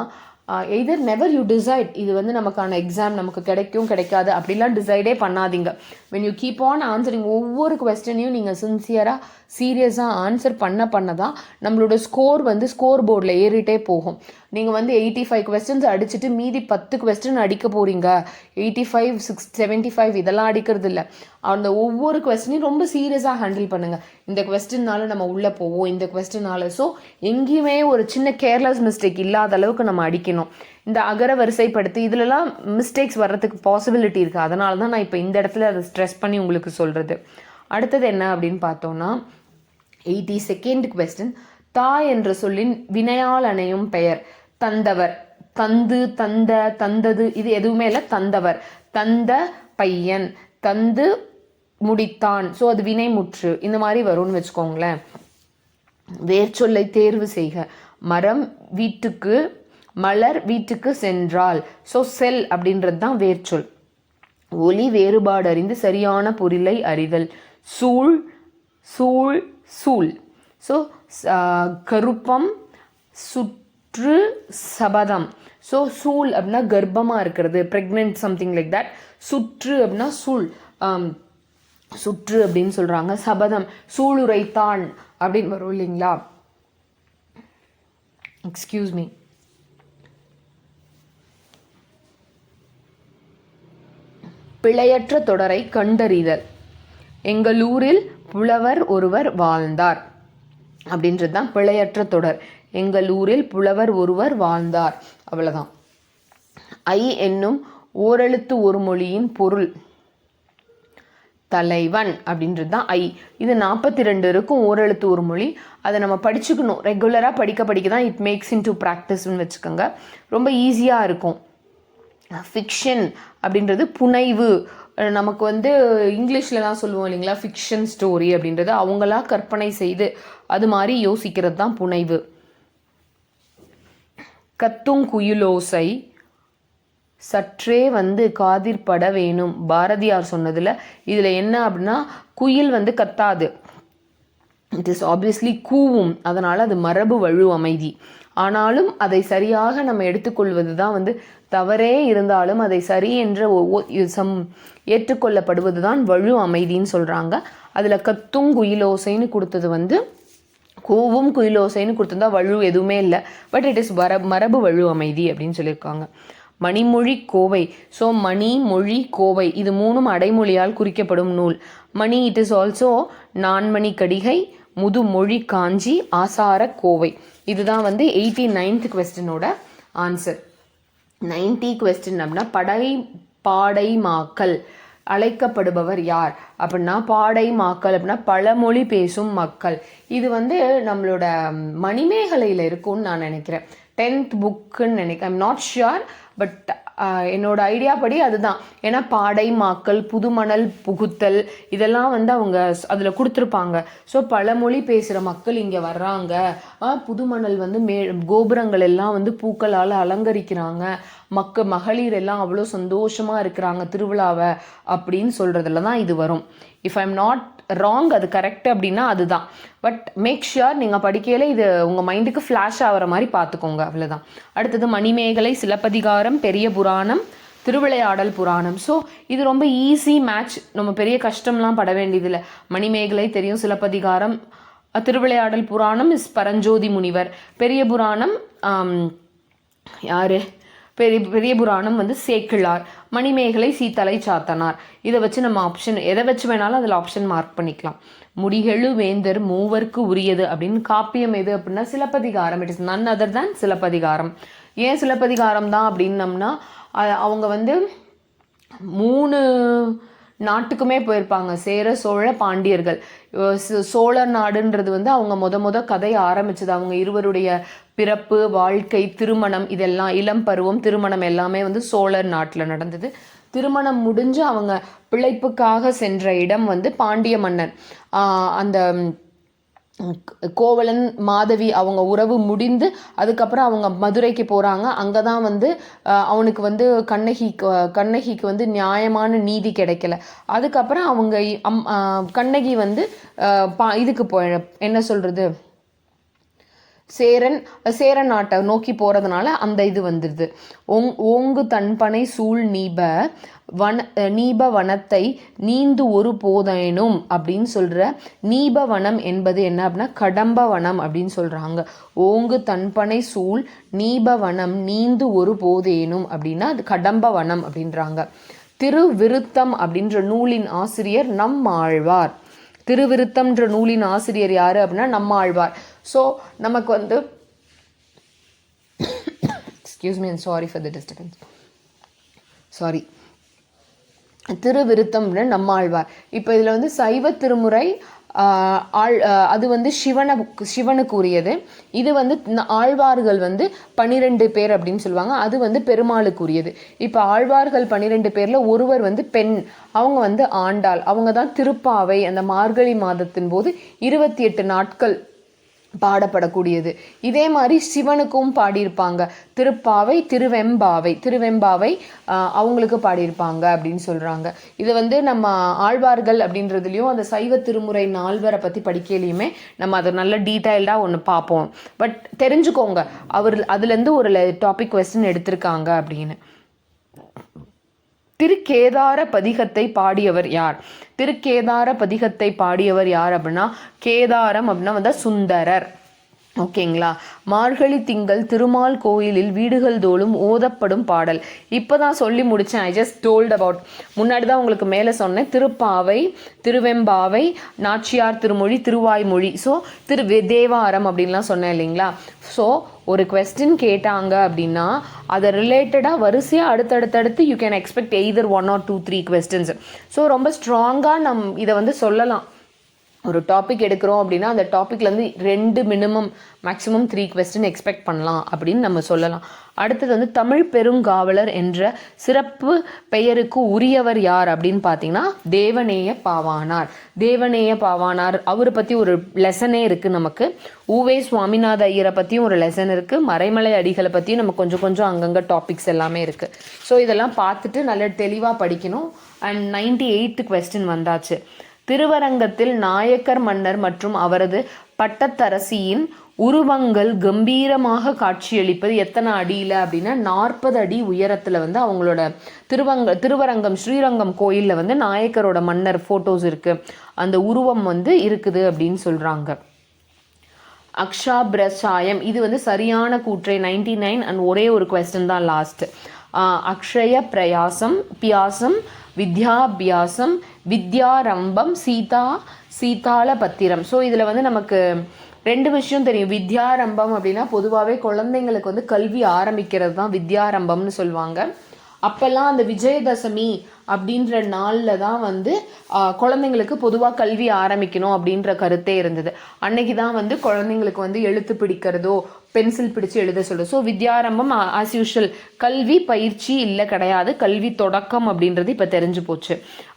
Speaker 1: எய்தர் நெவர் யூ டிசைட் இது வந்து நமக்கான எக்ஸாம் நமக்கு கிடைக்கும் கிடைக்காது அப்படிலாம் டிசைடே பண்ணாதீங்க. When you keep on answering ஒவ்வொரு கொஸ்டினையும் நீங்கள் சின்சியராக சீரியஸாக ஆன்சர் பண்ண பண்ண தான் நம்மளோட ஸ்கோர் வந்து ஸ்கோர் போர்டில் ஏறிட்டே போகும். நீங்கள் வந்து எயிட்டி ஃபைவ் கொஸ்டின்ஸ் அடிச்சுட்டு மீதி பத்து கொஸ்டின் அடிக்க போகிறீங்க eighty five six seventy five இதெல்லாம் அடிக்கிறது இல்லை. அந்த ஒவ்வொரு கொஸ்டினையும் ரொம்ப சீரியஸாக ஹேண்டில் பண்ணுங்கள் இந்த கொஸ்டின்னால நம்ம உள்ளே போவோம். இந்த கொஸ்டினால ஸோ எங்கேயுமே ஒரு சின்ன கேர்லெஸ் மிஸ்டேக் இல்லாத அளவுக்கு நம்ம அடிக்கணும். இந்த அகர வரிசைப்படுத்தி இதுலலாம் மிஸ்டேக்ஸ் வர்றதுக்கு பாசிபிலிட்டி இருக்குது அதனால தான் நான் இப்போ இந்த இடத்துல அதை ஸ்ட்ரெஸ் பண்ணி உங்களுக்கு சொல்கிறது அடுத்தது என்ன அப்படின்னு பார்த்தோம்னா எயிட்டி செகண்ட் கொஸ்டின் தா என்ற சொல்லின் வினையால் அணையும் பெயர். தந்தவர். தந்து தந்த தந்தது இது எதுவுமே இல்லை தந்தவர். தந்த பையன். தந்து முடித்தான். ஸோ அது வினைமுற்று இந்த மாதிரி வரும்னு வச்சுக்கோங்களேன். வேர்ச்சொல்லை தேர்வு செய்க. மரம் வீட்டுக்கு மலர் வீட்டுக்கு சென்றால். ஸோ செல் அப்படின்றது தான் வேர்ச்சொல். ஒலி வேறுபாடு அறிந்து சரியான பொருளை அறிதல். சூழ் சூழ் சூழ். ஸோ கருப்பம் சுற்று சபதம். ஸோ சூழ் அப்படின்னா கர்ப்பமாக இருக்கிறது ப்ரெக்னென்ட் சம்திங் லைக் தட் சுற்று அப்படின்னா சூழ். சுற்று அப்படின்னு சொல்கிறாங்க சபதம். சூளுரைத்தான் அப்படின்னு வரும் இல்லைங்களா? எக்ஸ்கியூஸ் மீ பிழையற்ற தொடரை கண்டறிதல். எங்கள் ஊரில் புலவர் ஒருவர் வாழ்ந்தார். அப்படின்றது தான் பிழையற்ற தொடர். எங்கள் ஊரில் புலவர் ஒருவர் வாழ்ந்தார். அவ்வளோதான் ஐ என்னும் ஓரெழுத்து ஒரு மொழியின் பொருள். தலைவன் அப்படின்றது தான் ஐ. இது நாற்பத்தி ரெண்டு இருக்கும் ஓரெழுத்து ஒரு மொழி. அதை நம்ம படிச்சுக்கணும். ரெகுலராக படிக்க படிக்க தான் இட் மேக்ஸ் இன் டு ப்ராக்டிஸ்னு வச்சுக்கோங்க. ரொம்ப ஈஸியாக இருக்கும். ஃபிக்ஷன் அப்படின்றது புனைவு. நமக்கு வந்து இங்கிலீஷ்லலாம் சொல்லுவோம் இல்லைங்களா? ஃபிக்ஷன் ஸ்டோரி அப்படின்றது அவங்களா கற்பனை செய்து அது மாதிரி யோசிக்கிறது தான் புனைவு. கத்தும் குயிலோசை சற்றே வந்து காதிற்பட வேணும். பாரதியார் சொன்னதில் இதில் என்ன அப்படின்னா குயில் வந்து கத்தாது. இட் இஸ் ஆப்வியஸ்லி கூவும். அதனால் அது மரபு வழு அமைதி. ஆனாலும் அதை சரியாக நம்ம எடுத்துக்கொள்வது தான் வந்து தவறே இருந்தாலும் அதை சரி என்ற ஒவ்வொ- சம் ஏற்றுக்கொள்ளப்படுவது தான் வழு அமைதின்னு சொல்கிறாங்க அதில் கத்தும் குயிலோசைன்னு கொடுத்தது வந்து கூவும் குயிலோசைன்னு கொடுத்துருந்தா வழு எதுவுமே இல்லை. பட் இட் இஸ் வர மரபு வழு அமைதி அப்படின்னு சொல்லியிருக்காங்க. மணிமொழி கோவை. ஸோ மணி மொழி கோவை. இது மூணும் அடைமொழியால் குறிக்கப்படும் நூல். மணி it is also Nanmani Kadigai Mudumozhi Kanchi ஆசார கோவை. இதுதான் வந்து எயிட்டி நைன்த் கொஸ்டினோட ஆன்சர் நைன்டி கொஸ்டின் அப்படின்னா படை பாடைமாக்கல் அழைக்கப்படுபவர் யார்? அப்படின்னா பாடை மாக்கள் அப்படின்னா பழமொழி பேசும் மக்கள். இது வந்து நம்மளோட மணிமேகலையில் இருக்கும்னு நான் நினைக்கிறேன். டென்த் புக்குன்னு நினைக்கிறேன். ஐம் நாட் ஷியோர் பட் என்னோட ஐடியா படி அதுதான். ஏன்னா பாடை மாக்கல் புதுமணல் புகுத்தல் இதெல்லாம் வந்து அவங்க அதில் கொடுத்துருப்பாங்க. ஸோ பழமொழி பேசுகிற மக்கள் இங்கே வர்றாங்க. புதுமணல் வந்து மே கோபுரங்கள் எல்லாம் வந்து பூக்களால் அலங்கரிக்கிறாங்க. மக்க மகளிர் எல்லாம் அவ்வளோ சந்தோஷமாக இருக்கிறாங்க திருவிழாவை அப்படின்னு சொல்கிறதுல தான் இது வரும். இஃப் ஐம் நாட் ராங் அது கரெக்ட் அப்படின்னா அதுதான். பட் மேக் ஷியோர் நீங்கள் படிக்கையில் இது உங்கள் மைண்டுக்கு ஃப்ளாஷ் ஆகிற மாதிரி பார்த்துக்கோங்க அவ்வளோதான் அடுத்தது மணிமேகலை சிலப்பதிகாரம் பெரிய புராணம் திருவிளையாடல் புராணம். ஸோ இது ரொம்ப ஈஸி மேட்ச் நம்ம பெரிய கஷ்டம்லாம் பட வேண்டியதில்லை. மணிமேகலை தெரியும் சிலப்பதிகாரம் திருவிளையாடல் புராணம் இஸ் பரஞ்சோதி முனிவர். பெரிய புராணம் யார்? பெரிய பெரிய புராணம் வந்து சேக்கிழார். மணிமேகலை சீத்தலை சாத்தனார். இதை வச்சு நம்ம ஆப்ஷன் எதை வச்சு வேணாலும் அதில் ஆப்ஷன் மார்க் பண்ணிக்கலாம். முடிகெழு வேந்தர் மூவர்க்கு உரியது அப்படின்னு காப்பியம் எது அப்படின்னா Silappathikaram. It is none other than Silappathikaram. ஏன் சிலப்பதிகாரம் தான் அப்படின்னம்னா அவங்க வந்து மூணு நாட்டுக்குமே போயிருப்பாங்க. சேர சோழ பாண்டியர்கள். சோழ சோ- நாடுன்றது வந்து அவங்க முத முத கதையை ஆரம்பிச்சது. அவங்க இருவருடைய பிறப்பு வாழ்க்கை திருமணம் இதெல்லாம் இளம் பருவம் திருமணம் எல்லாமே வந்து சோழர் நாட்டில் நடந்தது. திருமணம் முடிஞ்சு அவங்க பிழைப்புக்காக சென்ற இடம் வந்து பாண்டிய மன்னர் அந்த கோவலன் மாதவி அவங்க உறவு முடிந்து அதுக்கப்புறம் அவங்க மதுரைக்கு போகிறாங்க அங்கே தான் வந்து அவனுக்கு வந்து கண்ணகி கண்ணகிக்கு வந்து நியாயமான நீதி கிடைக்கல. அதுக்கப்புறம் அவங்க அம் கண்ணகி வந்து பா இதுக்கு போ என்ன சொல்கிறது சேரன் சேரன் நாட்டை நோக்கி போகிறதுனால அந்த இது வந்துடுது ஓங் ஓங்கு தன்பனை சூழ் நீப வன நீப வனத்தை நீந்து ஒரு போதேனும் அப்படின்னு சொல்கிற நீப வனம் என்பது என்ன அப்படின்னா கடம்ப வனம் அப்படின்னு சொல்கிறாங்க ஓங்கு தன்பனை சூழ் நீப வனம் நீந்து ஒரு போதேனும் அப்படின்னா அது கடம்ப வனம் அப்படின்றாங்க. திருவிருத்தம் அப்படின்ற நூலின் ஆசிரியர் நம்மாழ்வார் திருவிருத்தம்ன்ற நூலின் ஆசிரியர் யார் அப்படின்னா நம்ம ஆழ்வார் ஸோ நமக்கு வந்து excuse me sorry for the disturbance sorry Thiruviruttam நம்ம நம்மாழ்வார். இப்போ இதில் வந்து சைவ திருமுறை ஆள் ஆழ் அது வந்து சிவனை சிவனுக்கு உரியது இது வந்து ஆழ்வார்கள் வந்து பன்னிரெண்டு பேர் அப்படின்னு சொல்லுவாங்க. அது வந்து பெருமாளுக்கு உரியது இப்போ ஆழ்வார்கள் பன்னிரெண்டு பேரில் ஒருவர் வந்து பெண் அவங்க வந்து ஆண்டாள். அவங்க தான் திருப்பாவை. அந்த மார்கழி மாதத்தின் போது இருபத்தி எட்டு நாட்கள் பாடப்படக்கூடியது. இதே மாதிரி சிவனுக்கும் பாடியிருப்பாங்க. திருப்பாவை திருவெம்பாவை திருவெம்பாவை அவங்களுக்கு பாடியிருப்பாங்க அப்படின்னு சொல்கிறாங்க இது வந்து நம்ம ஆழ்வார்கள் அப்படின்றதுலையும் அந்த சைவ திருமுறை நால்வரை பற்றி படிக்கலையுமே நம்ம அதை நல்ல டீட்டெயில்டாக ஒன்று பார்ப்போம். பட் தெரிஞ்சுக்கோங்க அவர் அதுலேருந்து ஒரு டாபிக் கொஸ்டின் எடுத்திருக்காங்க அப்படின்னு. திருக்கேதார பதிகத்தை பாடியவர் யார்? திருக்கேதார பதிகத்தை பாடியவர் யார் அப்படின்னா கேதாரம் அப்படின்னா வந்து சுந்தரர். ஓகேங்களா? மார்கழி திங்கள் திருமால் கோயிலில் வீடுகள் தோறும் ஓதப்படும் பாடல். இப்போ தான் சொல்லி முடித்தேன் ஐ ஜஸ்ட் டோல்ட் அபவுட் முன்னாடி தான் உங்களுக்கு மேலே சொன்னேன். திருப்பாவை திருவெம்பாவை நாச்சியார் திருமொழி திருவாய்மொழி. ஸோ திரு தேவாரம் அப்படின்லாம் சொன்னேன் இல்லைங்களா? ஸோ ஒரு கொஸ்டின் கேட்டாங்க அப்படின்னா அதை ரிலேட்டடாக வரிசையாக அடுத்தடுத்தடுத்து you can expect either one or two three questions so ரொம்ப ஸ்ட்ராங்காக நம் இதை வந்து சொல்லலாம். ஒரு டாபிக் எடுக்கிறோம் அப்படின்னா அந்த டாப்பிக்லேருந்து ரெண்டு minimum maximum three question expect பண்ணலாம் அப்படின்னு நம்ம சொல்லலாம். அடுத்தது வந்து தமிழ் பெருங்காவலர் என்ற சிறப்பு பெயருக்கு உரியவர் யார் அப்படின்னு பார்த்தீங்கன்னா தேவநேய பாவானார் தேவநேய பாவானார் அவரை பற்றி ஒரு லெசனே இருக்குது நமக்கு. ஊவே சுவாமிநாத ஐயரை பற்றியும் ஒரு லெசன் இருக்குது மறைமலை அடிகளை பற்றியும் நம்ம கொஞ்சம் கொஞ்சம் அங்கங்கே டாபிக்ஸ் எல்லாமே இருக்குது ஸோ இதெல்லாம் பார்த்துட்டு நல்ல தெளிவாக படிக்கணும். அண்ட் நைன்டி எயித்து கொஸ்டின் வந்தாச்சு. திருவரங்கத்தில் நாயக்கர் மன்னர் மற்றும் அவரது பட்டத்தரசியின் உருவங்கள் கம்பீரமாக காட்சியளிப்பது எத்தனை அடியில் அப்படின்னா நாற்பது அடி உயரத்தில் வந்து அவங்களோட திருவங்க திருவரங்கம் ஸ்ரீரங்கம் கோயிலில் வந்து நாயக்கரோட மன்னர் ஃபோட்டோஸ் இருக்குது அந்த உருவம் வந்து இருக்குது அப்படின்னு சொல்கிறாங்க அக்ஷாபிரசாயம். இது வந்து சரியான கூற்றை. நைன்டி நைன் அண்ட் ஒரே ஒரு கொஸ்டின் தான் லாஸ்ட் அக்ஷய பிரயாசம் பியாசம் வித்யாபியாசம் வித்யாரம்பம் சீதா சீதாள பத்திரம் ஸோ இதில் வந்து நமக்கு ரெண்டு விஷயம் தெரியும். வித்யாரம்பம் அப்படின்னா பொதுவாகவே குழந்தைங்களுக்கு வந்து கல்வி ஆரம்பிக்கிறது தான் வித்யாரம்பம்னு சொல்லுவாங்க. அப்போல்லாம் அந்த விஜயதசமி அப்படின்ற நாளில் தான் வந்து குழந்தைங்களுக்கு பொதுவாக கல்வி ஆரம்பிக்கணும் அப்படின்ற கருத்தே இருந்தது. அன்னைக்கு தான் வந்து குழந்தைங்களுக்கு வந்து எழுத்து பிடிக்கிறதோ பென்சில் பிடிச்சு எழுத சொல்லுது ஸோ வித்யாரம்பம் ஆஸ் யூஷுவல் கல்வி பயிற்சி இல்லை கிடையாது. கல்வி தொடக்கம் அப்படின்றது இப்போ தெரிஞ்சு போச்சு.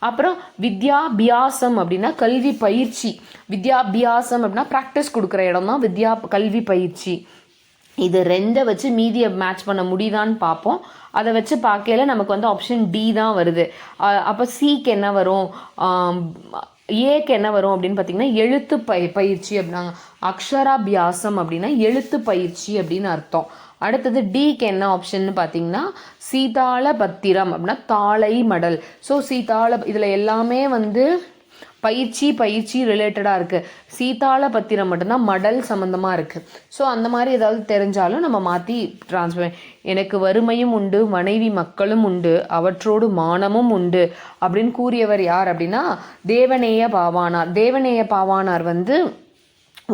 Speaker 1: அப்புறம் வித்யாபியாசம் அப்படின்னா கல்வி பயிற்சி. வித்யாபியாசம் அப்படின்னா ப்ராக்டிஸ் கொடுக்குற இடம் தான். வித்யா கல்வி பயிற்சி. இது ரெண்டை வச்சு மீதியை மேட்ச் பண்ண முடியுதான்னு பார்ப்போம். அதை வச்சு பார்க்கையில நமக்கு வந்து ஆப்ஷன் டி தான் வருது. அப்போ சிக்கு என்ன வரும்? ஏக்கு என்ன வரும் அப்படின்னு பார்த்தீங்கன்னா எழுத்து பய பயிற்சி அப்படின்னாங்க. அக்ஷராபியாசம் அப்படின்னா எழுத்து பயிற்சி அப்படின்னு அர்த்தம். அடுத்தது டிக்கு என்ன ஆப்ஷன்னு பார்த்தீங்கன்னா சீதாள பத்திரம் அப்படின்னா தாளை மடல் ஸோ சீதாள இதில் எல்லாமே வந்து பயிற்சி பயிற்சி ரிலேட்டடாக இருக்குது சீதாள பத்திரம் மட்டும்தான் மடல் சம்மந்தமாக இருக்குது ஸோ அந்த மாதிரி ஏதாவது தெரிஞ்சாலும் நம்ம மாற்றி டிரான்ஸ்ஃபர் எனக்கு வறுமையும் உண்டு மனைவி மக்களும் உண்டு அவற்றோடு மானமும் உண்டு அப்படின்னு கூறியவர் யார் அப்படின்னா தேவநேய பாவானார். தேவநேய பாவானார் வந்து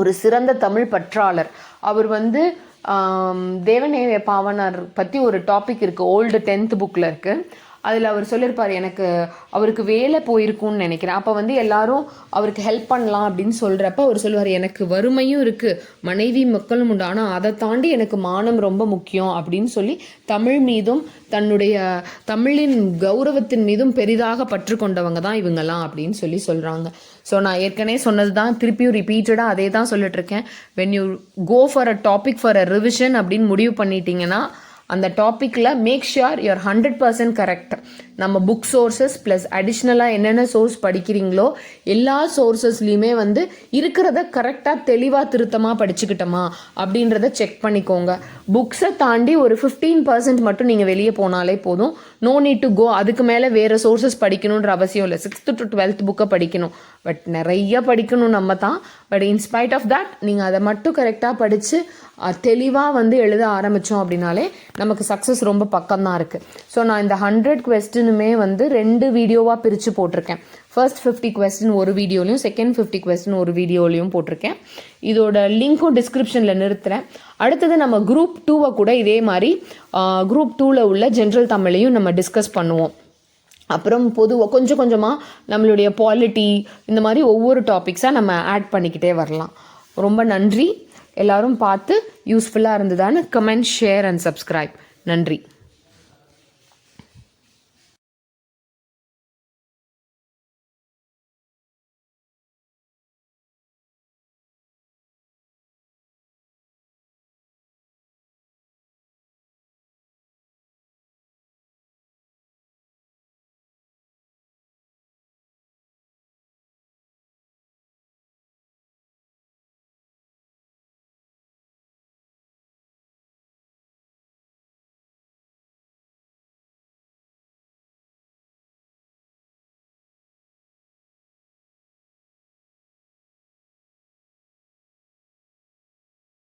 Speaker 1: ஒரு சிறந்த தமிழ் பற்றாளர். அவர் வந்து தேவநேய பாவனார் பற்றி ஒரு டாபிக் இருக்குது ஓல்டு டென்த் புக்கில் இருக்குது அதில் அவர் சொல்லியிருப்பார் எனக்கு அவருக்கு வேலை போயிருக்கும்னு நினைக்கிறேன். அப்போ வந்து எல்லாரும் அவருக்கு ஹெல்ப் பண்ணலாம் அப்படின்னு சொல்கிறப்ப அவர் சொல்லுவார் எனக்கு வறுமையும் இருக்குது மனைவி மக்களும் உண்டு. ஆனால் அதை தாண்டி எனக்கு மானம் ரொம்ப முக்கியம் அப்படின்னு சொல்லி தமிழ் மீதும் தன்னுடைய தமிழின் கௌரவத்தின் மீதும் பெரிதாக பற்று கொண்டவங்க தான் இவங்கெல்லாம் அப்படின்னு சொல்லி சொல்கிறாங்க ஸோ நான் ஏற்கனவே சொன்னது தான் திருப்பியும் ரிப்பீட்டடாக அதே தான் சொல்லிட்டுருக்கேன் when you go for a topic for a revision அப்படின்னு முடிவு பண்ணிட்டீங்கன்னா அந்த டாப்பிக்கில் make sure your hundred percent correct நம்ம புக் சோர்சஸ் ப்ளஸ் அடிஷ்னலாக என்னென்ன சோர்ஸ் படிக்கிறீங்களோ எல்லா சோர்ஸஸ்லையுமே வந்து இருக்கிறத கரெக்டாக தெளிவாக திருத்தமாக படிச்சுக்கிட்டோமா அப்படின்றத செக் பண்ணிக்கோங்க. புக்ஸை தாண்டி ஒரு ஃபிஃப்டீன் பர்சன்ட் மட்டும் நீங்கள் வெளியே போனாலே போதும். நோ நீட் டு கோ அதுக்கு மேலே வேறு சோர்சஸ் படிக்கணுன்ற அவசியம் இல்லை. சிக்ஸ்த்து டு டுவெல்த் புக்கை படிக்கணும். பட் நிறைய படிக்கணும் நம்ம தான். பட் இன்ஸ்பைட் ஆஃப் தட் நீங்கள் அதை மட்டும் கரெக்டாக படித்து தெளிவாக வந்து எழுத ஆரம்பித்தோம் அப்படின்னாலே நமக்கு சக்ஸஸ் ரொம்ப பக்கம்தான் இருக்குது ஸோ நான் இந்த ஹண்ட்ரட் கொஸ்டினுமே வந்து ரெண்டு வீடியோவாக பிரித்து போட்டிருக்கேன். ஃபர்ஸ்ட் ஃபிஃப்டி கொஸ்டின் ஒரு வீடியோலையும் செகண்ட் ஃபிஃப்டி கொஸ்டின் ஒரு வீடியோலையும் போட்டிருக்கேன். இதோட லிங்க்கும் டிஸ்கிரிப்ஷனில் நிறுத்துறேன். அடுத்தது நம்ம குரூப் டூவை கூட இதே மாதிரி குரூப் டூவில் உள்ள ஜென்ரல் தமிழையும் நம்ம டிஸ்கஸ் பண்ணுவோம். அப்புறம் பொதுவாக கொஞ்சம் கொஞ்சமாக நம்மளுடைய பாலிட்டி இந்த மாதிரி ஒவ்வொரு டாபிக்ஸாக நம்ம ஆட் பண்ணிக்கிட்டே வரலாம். ரொம்ப நன்றி. எல்லாரும் பார்த்து யூஸ்ஃபுல்லாக இருந்ததான்னு கமெண்ட் ஷேர் அண்ட் சப்ஸ்கிரைப் நன்றி.